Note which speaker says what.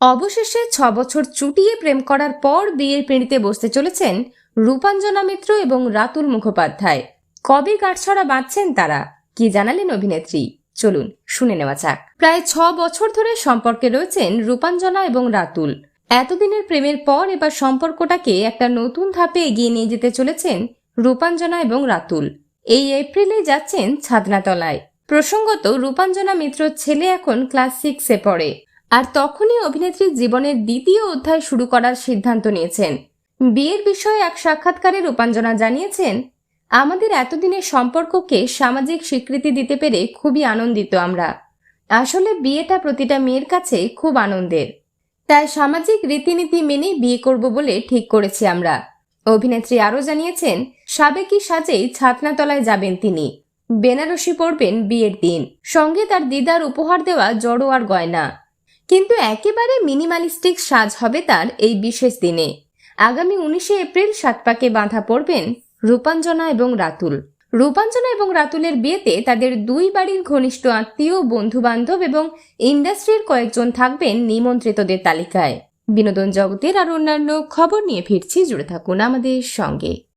Speaker 1: অবশেষে ছ বছর চুটিয়ে প্রেম করার পর বিয়ের পিঁড়িতে বসতে চলেছেন রূপাঞ্জনা মিত্র এবং রাতুল মুখোপাধ্যায়। কবে গাঁটছড়া বাঁধছেন তারা? কি জানালেন অভিনেত্রী? চলুন শুনে নেওয়া যাক। প্রায় ছ বছর ধরে সম্পর্কে রয়েছেন রূপাঞ্জনা এবং রাতুল। এতদিনের প্রেমের পর এবার সম্পর্কটাকে একটা নতুন ধাপে এগিয়ে নিয়ে যেতে চলেছেন রূপাঞ্জনা এবং রাতুল। এই এপ্রিলে যাচ্ছেন ছাদনাতলায়। প্রসঙ্গত, রূপাঞ্জনা মিত্র ছেলে এখন ক্লাস সিক্সে পড়ে। আর তখনই অভিনেত্রীর জীবনের দ্বিতীয় অধ্যায় শুরু করার সিদ্ধান্ত নিয়েছেন। বিয়ের বিষয়ে এক সাক্ষাৎকারে রূপাঞ্জনা জানিয়েছেন, আমাদের এতদিনের সম্পর্ককে সামাজিক স্বীকৃতি দিতে পেরে খুবই আনন্দিত আমরা। আসলে বিয়েটা প্রতিটা মেয়ের কাছে খুব আনন্দের। তাই সামাজিক রীতিনীতি মেনে বিয়ে করব বলে ঠিক করেছি আমরা। অভিনেত্রী আরও জানিয়েছেন, সাবেকি সাজেই ছাতনাতলায় যাবেন তিনি। বেনারসি পরবেন বিয়ের দিন। সঙ্গে তার দিদার উপহার দেওয়া জড়ো আর গয়না। কিন্তু একেবারে মিনিমালিস্টিক সাজ হবে তার এই বিশেষ দিনে। আগামী উনিশে এপ্রিল সাতপাকে বাঁধা পড়বেন রূপাঞ্জনা এবং রাতুল। রূপাঞ্জনা এবং রাতুলের বিয়েতে তাদের দুই বাড়ির ঘনিষ্ঠ আত্মীয় বন্ধু বান্ধব এবং ইন্ডাস্ট্রির কয়েকজন থাকবেন নিমন্ত্রিতদের তালিকায়। বিনোদন জগতের আর অন্যান্য খবর নিয়ে ফিরছি, জুড়ে থাকুন আমাদের সঙ্গে।